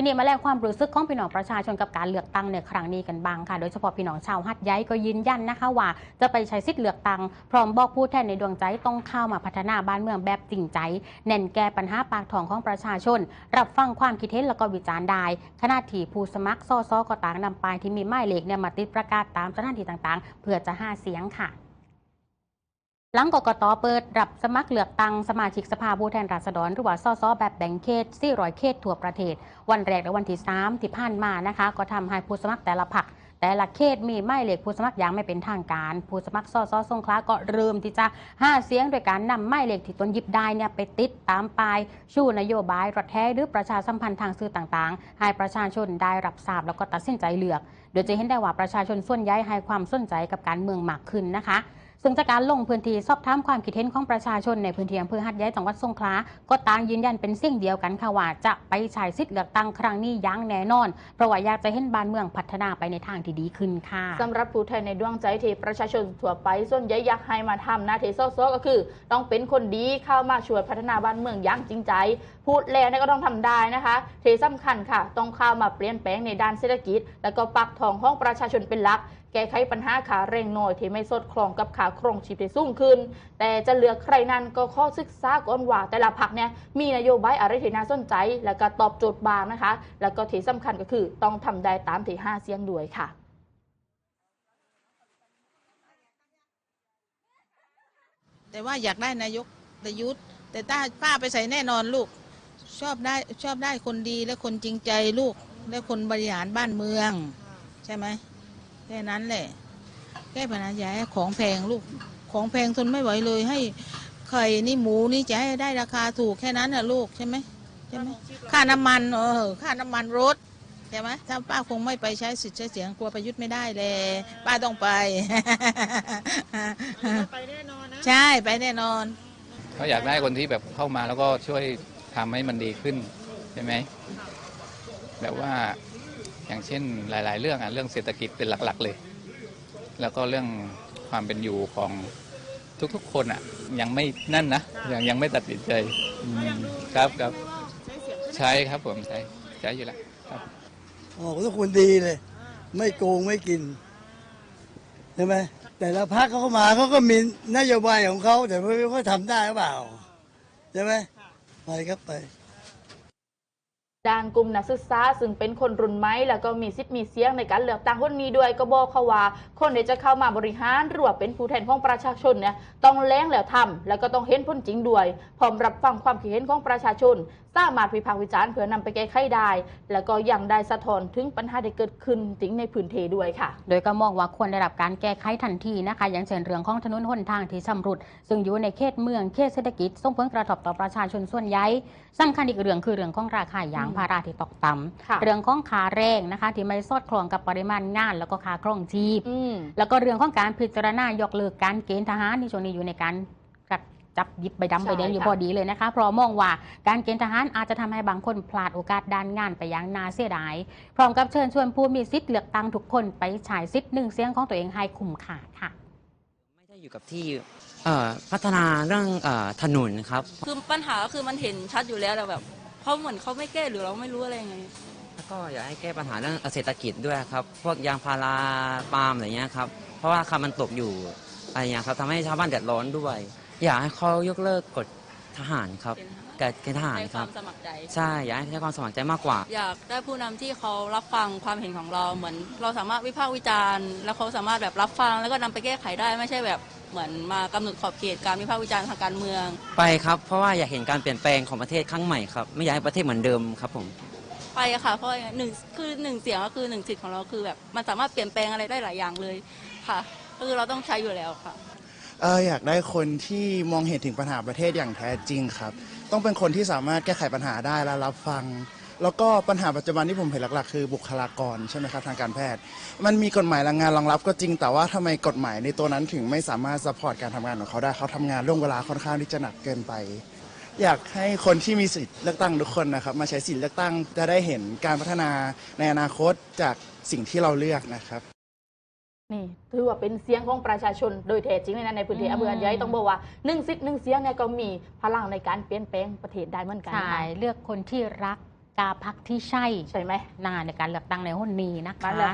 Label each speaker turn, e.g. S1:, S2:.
S1: ทีนี้มาแลกความรู้สึกของพี่น้องประชาชนกับการเลือกตั้งในครั้งนี้กันบ้างค่ะ โดยเฉพาะพี่น้องชาวหัดใหญ่ก็ยืนยันนะคะว่า จะไปใช้สิทธิ์เลือกตั้งพร้อมบอกผู้แทนในดวงใจต้องเข้ามาพัฒนาบ้านเมืองแบบจริงใจเน้นแก้ปัญหาปากท้องของประชาชน รับฟังความคิดเห็นแล้วก็วิจารณ์ได้ขณะที่ผู้สมัครซอซอก็ต่างนำป้ายที่มีหมายเลขเนี่ยมาติดประกาศตามสถานที่ต่างๆ เพื่อจะหาเสียงค่ะ หลังกกตเปิดรับสมัครเลือกตั้งสมาชิกสภาผู้แทนราษฎรหรือว่าสสแบบแบ่งเขต400เขตทั่วประเทศ วันแรกและวันที่3ที่ผ่านมานะคะ ก็ทำให้ผู้สมัครแต่ละพรรคแต่ละเขตมีหมายเลขผู้สมัครอย่างไม่เป็นทางการ ผู้สมัครสสสงขลาก็เริ่มที่จะห้าเสียงโดยการนำหมายเลขที่ตนหยิบได้เนี่ยไปติดตามป้ายชูนโยบายรถแท้หรือประชาสัมพันธ์ทางสื่อต่างๆ ให้ประชาชนได้รับทราบแล้วก็ตัดสินใจเลือก โดยจะเห็นได้ว่าประชาชนส่วนใหญ่ให้ความสนใจกับการเมืองมากขึ้นนะคะ ซึ่งจากการลงพื้นที่สอบถามความคิดเห็นของประชาชนในพื้นที่อำเภอหัดใหญ่จังหวัดสงขลา ก็ต่างยืนยันเป็นเสียงเดียวกันค่ะว่าจะไปใช้สิทธิ์เลือกตั้งครั้งนี้ยังแน่นอน เพราะว่าอยากจะเห็นบ้านเมืองพัฒนาไปในทางที่ดีขึ้นค่ะ
S2: สำหรับผู้แทนในดวงใจที่ประชาชนทั่วไปส่วนใหญ่อยากให้มาทำหน้าที่ซอๆก็คือ ต้องเป็นคนดีเข้ามาช่วยพัฒนาบ้านเมืองอย่างจริงใจ พูดแล้วก็ต้องทำได้นะคะที่สำคัญค่ะ ต้องเข้ามาเปลี่ยนแปลงในด้านเศรษฐกิจ และก็ปักทองของประชาชนเป็นหลัก แก้ไขปัญหาขาเร่งหน้อยที่ไม่สอดคล้องกับขาครองชีพที่สูงขึ้น แต่จะเลือกใครนั้นก็ข้อศึกษาก่อนว่าแต่ละพรรคเนี่ยมีนโยบายอะไรที่น่าสนใจ แล้วก็ตอบโจทย์บางนะคะ แล้วก็ที่สำคัญก็คือต้องทำได้ตามที่ห้าเสียงด้วยค่ะ
S3: แต่ว่าอยากได้นายกประยุทธ์ แต่ถ้าป้าไปใส่แน่นอนลูก ชอบได้ชอบได้คนดีและคนจริงใจลูก และคนบริหารบ้านเมือง ใช่ไหม แค่นั้นแหละ แก้ปัญหาอย่าให้ของแพงลูกของแพงทนไม่ไหวเลย ให้ไข่นี่หมูนี่จะให้ได้ราคาถูกแค่นั้นน่ะลูกใช่ไหมใช่ไหมค่าน้ำมันเออค่าน้ำมันรถใช่ไหมถ้าป้าคงไม่ไปใช้สิทธิ์ใช้เสียงกลัวประยุทธ์ไม่ได้เลย ป้าต้องไป
S4: ไปแน่นอนนะ
S3: ใช่ไปแน่นอน
S5: เขาอยากได้คนที่แบบเข้ามาแล้วก็ช่วยทำให้มันดีขึ้นใช่ไหมแบบว่า อย่างเช่นหลาย ๆ เรื่องอะเรื่องเศรษฐกิจเป็นหลัก ๆ เลย แล้วก็เรื่องความเป็นอยู่ของทุก ๆ คนอะ ยังไม่นั่นนะยังยังไม่ตัดสินใจอืมครับครับใช้ครับผมใช้ใช้อยู่แล้วครับ
S6: ออกทุกคนดีเลย ไม่โกงไม่กินใช่ไหมแต่ละพักเขาก็มาเขาก็มีนโยบายของเขาแต่ไม่รู้เขาทำได้หรือเปล่าใช่ไหมไปครับไป
S2: ด้านกลุ่มนักศึกษาซึ่งเป็นคนรุ่นใหม่แล้วก็มีสิทธิ์มีเสียงในการเลือกตั้งคนนี้ด้วยก็บอกเขาว่า คนที่จะเข้ามาบริหารหรือว่าเป็นผู้แทนของประชาชนเนี่ยต้องแล้งแล้วทำแล้วก็ต้องเห็นผลจริงด้วย พร้อมรับฟังความคิดเห็นของประชาชน สามารถวิพากษ์วิจารณ์เพื่อนำไปแก้ไขได้ แล้วก็ยังได้สะท้อนถึงปัญหาที่เกิดขึ้นจริงในพื้นที่ด้วยค่ะ
S1: โดยก็มองว่าควรได้รับการแก้ไขทันทีนะคะ อย่างเช่นเรื่องของถนนหนทางที่ชำรุด ซึ่งอยู่ในเขตเมืองเขตเศรษฐกิจส่งผลกระทบต่อประชาชนส่วนใหญ่สำคัญอีกเรื่องคือเรื่องของราคายาง
S2: อืม
S1: พาราที่ตกต่
S2: ค่ะำ
S1: เรื่องของค่าแรงนะคะ ที่ไม่สอดคล้องกับปริมาณงาน แล้วก็ค่าครองชีพ
S2: อืม
S1: แล้วก็เรื่องของการพิจารณายกเลิกการเกณฑ์ทหารที่ช่วงนี้อยู่ในการกัดจับหยิบใบดำ
S2: ใช่
S1: ใบแดงอยู่
S2: ค่ะ
S1: พอดีเลยนะคะ เพราะมองว่าการเกณฑ์ทหารอาจจะทำให้บางคนพลาดโอกาสด้านงานไปอย่างน่าเสียดาย พร้อมกับเชิญชวนผู้มีสิทธิ์เลือกตั้งทุกคนไปฉายสิทธิ์หนึ่งเสียงของตัวเองให้คุ้มค่าค่ะ
S7: ไม่ได้อยู่กับที่เอ่อพัฒนาเรื่องเออถนนครับ
S8: คือปัญหาก็คือมันเห็นชัดอยู่แล้วแต่แบบ เขาเหมือนเขาไม่แก้หรือเราไม่รู้อะไรไง
S7: แล้วก็อยากให้แก้ปัญหาเรื่องเศรษฐกิจด้วยครับ พวกยางพาราปาล์มอะไรเงี้ยครับ เพราะว่าราคามันตกอยู่อะไรเงี้ยครับทำให้ชาวบ้านเดือดร้อนด้วย อยากให้เขายกเลิกกฎทหารครับกฎเกณฑ์ทหาร
S8: ใช้
S7: ค
S8: ควา
S7: รับ
S8: มสมัครใจ
S7: ใช่ อยากให้ใช้ความสมัครใจมากกว่า
S8: อยากได้ผู้นำที่เขารับฟังความเห็นของเราเหมือน เราสามารถวิพากษ์วิจารณ์ แล้วเขาสามารถแบบรับฟังแล้วก็นำไปแก้ไขได้ไม่ใช่แบบ เหมือนมากำหนดขอบเขตการวิพากษ์วิจารณ์ทางการเมือง
S7: ไปครับ เพราะว่าอยากเห็นการเปลี่ยนแปลงของประเทศครั้งใหม่ครับ ไม่อยากให้ประเทศเหมือนเดิมครับผม
S8: ไปอะค่ะเพราะหนึ่งคือหนึ่งเสียงก็คือหนึ่งสิทธิ์ของเราคือแบบมันสามารถเปลี่ยนแปลงอะไรได้หลายอย่างเลยค่ะก็คือเราต้องใช้อยู่แล้วค่ะ
S4: เอออยากได้คนที่มองเห็นถึงปัญหาประเทศอย่างแท้จริงครับ ต้องเป็นคนที่สามารถแก้ไขปัญหาได้และรับฟัง แล้วก็ปัญหาปัจจุบันที่ผมเห็นหลักๆ คือบุคลากรใช่ไหมครับทางการแพทย์ มันมีกฎหมายแรงงานรองรับก็จริงแต่ว่าทำไมกฎหมายในตัวนั้นถึงไม่สามารถสปอร์ตการทำงานของเขาได้เขาทำงานล่วงเวลาค่อนข้างที่จะหนักเกินไป อยากให้คนที่มีสิทธิ์เลือกตั้งทุกคนนะครับมาใช้สิทธิ์เลือกตั้งจะได้เห็นการพัฒนาในอนาคตจากสิ่งที่เราเลือกนะครับ
S2: นี่ ถือว่าเป็นเสียงของประชาชนโดยแท้จริงเลยนะในพื้นที่
S1: อืม
S2: อำเภอหัดใหญ่ต้องบอกว่าหนึ่งสิทธิ์หนึ่งเสียงเนี่ยก็มีพลังในการเปลี่ยนแปลงประเทศได้เหมือนกัน
S1: ใช่
S2: ค่ะ
S1: เลือกคนที่รัก กาพักที่ใช่
S2: ใช่ไหม
S1: นาในการเลือกตั้งในหุ้นนี้นะ
S2: นั่
S1: คะ
S2: นแหละ